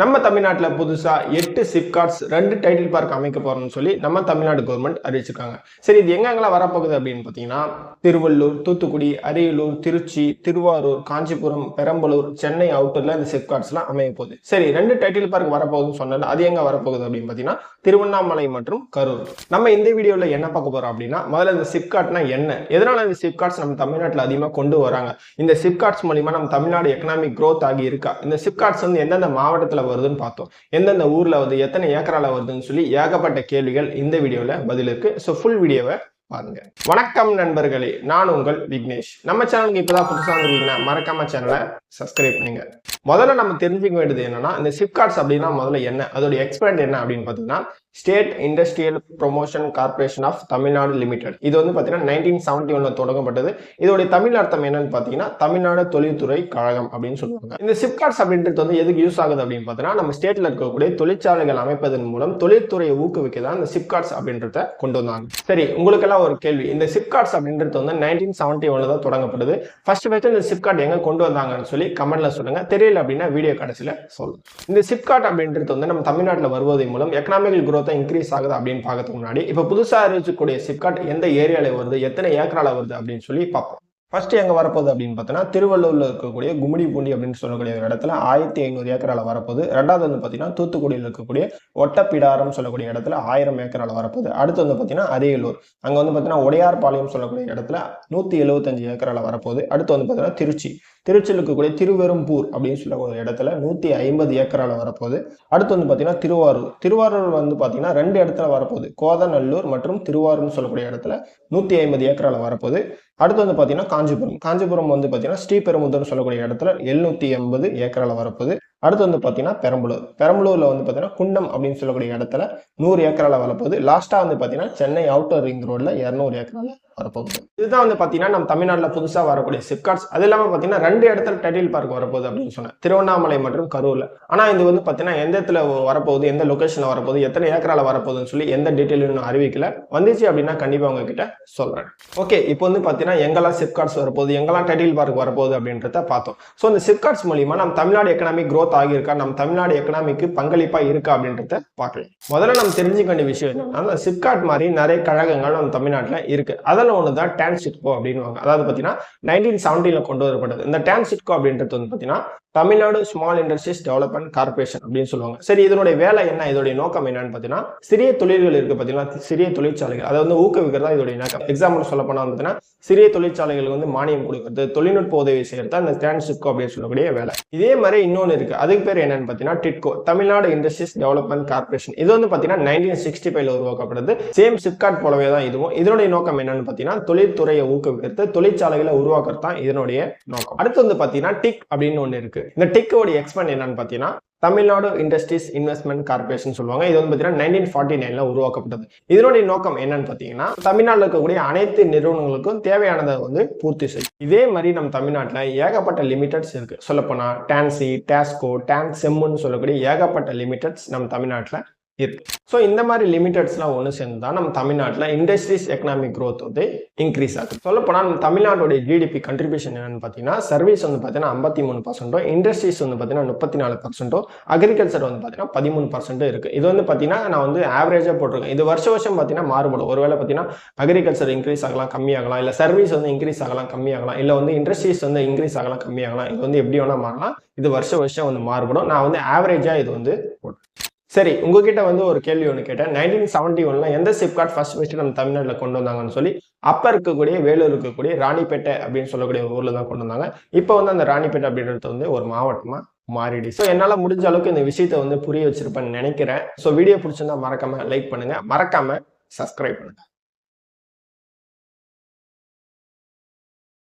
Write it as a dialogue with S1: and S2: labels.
S1: நம்ம தமிழ்நாட்டில் புதுசாக எட்டு சிப்கார்ட்ஸ் ரெண்டு டைட்டில் பார்க் அமைக்க போகிறோம்னு சொல்லி நம்ம தமிழ்நாடு கவர்மெண்ட் அறிவிச்சிருக்காங்க. சரி இது எங்கெங்கெல்லாம் வரப்போகுது அப்படின்னு பார்த்தீங்கன்னா திருவள்ளூர் தூத்துக்குடி அரியலூர் திருச்சி திருவாரூர் காஞ்சிபுரம் பெரம்பலூர் சென்னை அவுட்டர்ல இந்த சிப்கார்ட்ஸ்லாம் அமைய போகுது. சரி ரெண்டு டைட்டில் பார்க் வரப்போகுதுன்னு சொன்னால் அது எங்கே வரப்போகுது அப்படின்னு பார்த்தீங்கன்னா திருவண்ணாமலை மற்றும் கரூர். நம்ம இந்த வீடியோவில் என்ன பார்க்க போகிறோம் அப்படின்னா முதல்ல இந்த சிப்கார்ட்னா என்ன? எதனால இந்த சிப்கார்ட்ஸ் நம்ம தமிழ்நாட்டில் அதிகமாக கொண்டு வராங்க? இந்த சிப்கார்ட்ஸ் மூலிமா நம்ம தமிழ்நாடு எக்கனாமிக் க்ரோத் ஆகி இருக்கா? இந்த சிப்கார்ட்ஸ் வந்து எந்தெந்த மாவட்டத்தில் வருதுன்னு பார்த்தோம். எந்தெந்த ஊர்ல வந்து எத்தனை ஏக்கரால வருதுன்னு சொல்லி ஏகப்பட்ட கேள்விகள் இந்த வீடியோல பதில் இருக்கு. ஸோ ஃபுல் வீடியோவை பாருங்க. வணக்கம் நண்பர்களே நான் உங்கள் விக்னேஷ். நம்ம சேனலுக்கு இப்பதான் புதுசா வந்திருக்கீங்கன்னா மறக்காம சேனலை சப்ஸ்கிரைப் பண்ணுங்க. முதல்ல நம்ம தெரிஞ்சுக்க வேண்டியது என்னன்னா இந்த சிப்கார்ட்ஸ் அப்படின்னா முதல்ல என்ன? அதோட எக்ஸ்பேண்ட் என்ன அப்படின்னு பார்த்தீங்கன்னா state industrial promotion corporation of Tamil Nadu limited இது வந்து பார்த்தீங்கன்னா நைன்டீன் செவன்டி ஒன்ல தொடங்கப்பட்டது. இதோடைய தமிழ் அர்த்தம் என்னன்னு பார்த்தீங்கன்னா தமிழ்நாடு தொழில்துறை கழகம் அப்படின்னு சொல்லுவாங்க. இந்த சிப்கார்ட்ஸ் அப்படின்றது வந்து எதுக்கு யூஸ் ஆகுது அப்படின்னு பார்த்தீங்கன்னா நம்ம ஸ்டேட்ல இருக்கக்கூடிய தொழிற்சாலைகள் அமைப்பதன் மூலம் தொழில்துறையை ஊக்குவிக்க தான் இந்த சிப்கார்ட்ஸ் அப்படின்றத கொண்டு வந்தாங்க. சரி உங்களுக்கெல்லாம் ஒரு கேள்வி. இந்த சிப்கார்ட்ஸ் அப்படின்றது வந்து நைன்டீன் செவன்டி ஒன்ல தான் தொடங்கப்பட்டது. ஃபர்ஸ்ட் ஃபர்ஸ்ட் இந்த சிப்கார்ட் எங்க கொண்டு வந்தாங்கன்னு சொல்லி கமெண்ட்ல சொல்லுங்க. தெரியல அப்படின்னா வீடியோ கடைசியில சொல்லுங்க இந்த சிப்கார்ட் அப்படின்றது வந்து நம்ம தமிழ்நாட்டில் வருவதன் மூலம் எக்கனாமிக்கல் குரோத்தை இன்க்ரீஸ் ஆகுது அப்படின்னு பார்க்கறதுக்கு முன்னாடி இப்போ புதுசாக அறிவிச்சக்கூடிய சிப்கார்ட் எந்த ஏரியால வருது எத்தனை ஏக்கரால வருது அப்படின்னு சொல்லி பார்ப்போம். ஃபர்ஸ்ட் எங்கே வரப்போகுது அப்படின்னு பார்த்தீங்கன்னா திருவள்ளூர்ல இருக்கக்கூடிய கும்மிடிப்பூண்டி அப்படின்னு சொல்லக்கூடிய ஒரு இடத்துல ஆயிரத்தி ஐநூறு ஏக்கரால் வரப்போகுது. ரெண்டாவது வந்து பார்த்தீங்கன்னா தூத்துக்குடியில் இருக்கக்கூடிய ஒட்டப்பிடாரம் சொல்லக்கூடிய இடத்துல ஆயிரம் ஏக்கரால் வரப்போகுது. அடுத்து வந்து பார்த்தீங்கன்னா அரியலூர். அங்க வந்து பார்த்தீங்கன்னா உடையார்பாளையம் சொல்லக்கூடிய இடத்துல நூற்றி எழுபத்தஞ்சு ஏக்கரால வரப்போகுது. அடுத்து வந்து பார்த்தீங்கன்னா திருச்சி. திருச்சியில் இருக்கக்கூடிய திருவெரும்பூர் அப்படின்னு சொல்லக்கூடிய இடத்துல நூற்றி ஐம்பது ஏக்கரால் வரப்போகுது. அடுத்து வந்து பார்த்தீங்கன்னா திருவாரூர். திருவாரூர் வந்து பார்த்தீங்கன்னா ரெண்டு இடத்துல வரப்போகுது. கோதநல்லூர் மற்றும் திருவாரூர்னு சொல்லக்கூடிய இடத்துல நூற்றி ஐம்பது ஏக்கரால் வரப்போகுது. அடுத்து வந்து பார்த்தீங்கன்னா காஞ்சிபுரம். காஞ்சிபுரம் வந்து பார்த்தீங்கன்னா ஸ்ரீபெரும்புதூர்னு சொல்லக்கூடிய இடத்துல எழுநூற்றி எண்பது ஏக்கரால் வரப்போகுது. அடுத்து வந்து பார்த்தீங்கன்னா பெரம்பலூர். பெரம்பலூரில் வந்து பார்த்தீங்கன்னா குண்டம் அப்படின்னு சொல்லக்கூடிய இடத்துல நூறு ஏக்கரால் வரப்போகுது. லாஸ்ட்டாக வந்து பார்த்தீங்கன்னா சென்னை அவுட்டர் ரிங் ரோடில் இரநூறு ஏக்கரால் வரப்போகுது. இதுதான் வந்து பார்த்தீங்கன்னா நம்ம தமிழ்நாட்டில் புதுசாக வரக்கூடிய சிப்கார்ட்ஸ் அது இல்லாமல் பார்த்தீங்கன்னா ரெண்டு இடத்துல டைட்டில் பார்க் வரப்போகுது அப்படின்னு சொன்னேன். திருவண்ணாமலை மற்றும் கரூரில். ஆனால் இது வந்து பார்த்தீங்கன்னா எந்த இடத்துல வரப்போகுது எந்த லொகேஷனில் வரப்போகுது எத்தனை ஏக்கரால் வரப்போகுதுன்னு சொல்லி எந்த டீட்டெயிலும் அறிவிக்கல. வந்துச்சு அப்படின்னா கண்டிப்பாக உங்ககிட்ட சொல்கிறேன் ஓகே இப்போ வந்து பார்த்தீங்கன்னா எங்கெல்லாம் சிப்கார்ட்ஸ் வரப்போகுது எங்கெல்லாம் டைட்டில் பார்க் வரப்போகுது அப்படின்றத பார்த்தோம். ஸோ இந்த சிப்கார்ட்ஸ் மூலியமாக நம்ம தமிழ்நாடு எக்கனாமிக் க்ரோத் ஆகியிருக்கா? நம்ம தமிழ்நாடு எக்கனாமிக்கு பங்களிப்பா இருக்கா அப்படின்றத பார்க்கலாம். முதல்ல நம்ம தெரிஞ்சுக்க வேண்டிய விஷயம் என்னன்னா சிப்காட் மாதிரி நிறைய கழகங்கள் நம்ம தமிழ்நாட்டில் இருக்கு. அதில் ஒன்று தான் டான் சிட்கோ அப்படின்னுவாங்க. அதாவது பார்த்தீங்கன்னா நைன்டீன் செவன்டீன்ல கொண்டு வரப்பட்டது. இந்த டான் சிட்கோ அப்படின்றது வந்து பார்த்தீங்கன்னா Tamil Nadu small industries development corporation அப்படின்னு சொல்லுவாங்க. சரி இதனுடைய வேலை என்ன? இதோடைய நோக்கம் என்னன்னு பார்த்தீங்கன்னா சிறிய தொழில்கள் இருக்கு பார்த்தீங்கன்னா சிறிய தொழிற்சாலைகள். அதை வந்து ஊக்குவிக்கிறதா இதோடைய நோக்கம். எக்ஸாம்பிள் சொல்ல போனா பார்த்தீங்கன்னா சிறிய தொழிற்சாலைகளுக்கு வந்து மானியம் கொடுக்கறது தொழில்நுட்ப உதவி செய்யறது அந்த ஸ்டாண்ட் சிட்கோ அப்படின்னு சொல்லக்கூடிய வேலை. இதே மாதிரி இன்னொன்று இருக்கு. அதுக்கு பேர் என்னன்னு பார்த்தீங்கன்னா TIDCO Tamil Nadu industries development corporation இது வந்து பார்த்தீங்கன்னா நைன்டீன் சிக்ஸ்டி ஃபைவ்ல உருவாக்கப்படுது சேம் சிப்கார்ட் போலவே தான் இதுவும். இதனுடைய நோக்கம் என்னன்னு பார்த்தீங்கன்னா தொழில்துறையை ஊக்குவித்து தொழிற்சாலைகளை உருவாக்குறது தான் இதனுடைய நோக்கம். அடுத்து வந்து பார்த்தீங்கன்னா டிக் அப்படின்னு ஒன்று இருக்கு. இந்த டிக்கோட எக்ஸ்பெண்ட் என்னன்னு பார்த்தீங்கன்னா தமிழ்நாடு இண்டஸ்ட்ரீஸ் இன்வெஸ்ட்மெண்ட் கார்பரேஷன் சொல்லுவாங்க. இது வந்து பார்த்தீங்கன்னா நைன்டீன் ஃபார்ட்டி நைன்ல உருவாக்கப்பட்டது. இதனுடைய நோக்கம் என்னன்னு பார்த்தீங்கன்னா தமிழ்நாட்டில் இருக்கக்கூடிய அனைத்து நிறுவனங்களுக்கும் தேவையானதை வந்து பூர்த்தி செய்யும் இதே மாதிரி நம்ம தமிழ்நாட்டில் ஏகப்பட்ட லிமிடெட்ஸ் இருக்கு. சொல்லப்போனா டான்சி டாஸ்கோ டான் செம்முன்னு சொல்லக்கூடிய ஏகப்பட்ட லிமிடெட்ஸ் நம்ம தமிழ்நாட்டில் இருக்கு ஸோ இந்த மாதிரி லிமிடெட்ஸ்லாம் ஒன்று சேர்ந்து தான் நம்ம தமிழ்நாட்டில் இண்டஸ்ட்ரீஸ் எக்கனாமிக் க்ரோத் வந்து இன்க்ரீஸ் ஆகுது. சொல்லப்போனால் நம்ம தமிழ்நாட்டுடைய ஜிடிபி கண்ட்ரிபியூஷன் என்னன்னு பார்த்தீங்கன்னா சர்வீஸ் வந்து பார்த்தீங்கன்னா ஐம்பத்தி மூணு பர்சன்ட்டோ இண்டஸ்ட்ரீஸ் வந்து பார்த்தீங்கன்னா முப்பத்தி நாலு பர்சன்ட்டோ அக்ரிகல்ச்சர் வந்து பார்த்தீங்கன்னா பதிமூணு பர்சன்ட்டோ இருக்குது இது வந்து பார்த்தீங்கன்னா நான் வந்து ஆவரேஜாக போட்டிருக்கேன். இது வருஷ வருஷம் பார்த்தீங்கன்னா மாறுபடும். ஒருவேளை பார்த்தீங்கன்னா அக்ரிகல்ச்சர் இன்க்ரீஸ் ஆகலாம் கம்மியாகலாம் இல்லை சர்வீஸ் வந்து இன்க்ரீஸ் ஆகலாம் கம்மியாகலாம் இல்லை வந்து இண்டஸ்ட்ரீஸ் வந்து இன்க்ரீஸ் ஆகலாம் கம்மியாகலாம் இது வந்து எப்படி வேணால் மாறலாம். இது வருஷ வருஷம் வந்து மாறுபடும். நான் வந்து ஆவரேஜாக இது வந்து போட்டேன் சரி உங்ககிட்ட வந்து ஒரு கேள்வி ஒன்று கேட்டேன். நைன்டீன் செவன்டி ஒன்ல எந்த சிப்கார்ட் ஃபர்ஸ்ட் ஃபர்ஸ்ட் நம்ம தமிழ்நாட்டில் கொண்டு வந்தாங்கன்னு சொல்லி அப்போ இருக்கக்கூடிய வேலூர் இருக்கக்கூடிய ராணிப்பேட்டை அப்படின்னு சொல்லக்கூடிய ஊர்ல தான் கொண்டு வந்தாங்க. இப்போ வந்து அந்த ராணிப்பேட்டை அப்படின்றது வந்து ஒரு மாவட்டமா மாறிடு ஸோ என்னால் முடிஞ்ச அளவுக்கு இந்த விஷயத்தை வந்து புரிய வச்சிருப்பேன்னு நினைக்கிறேன். ஸோ வீடியோ பிடிச்சிருந்தா மறக்காம லைக் பண்ணுங்க. மறக்காம சப்ஸ்கிரைப் பண்ணுங்க.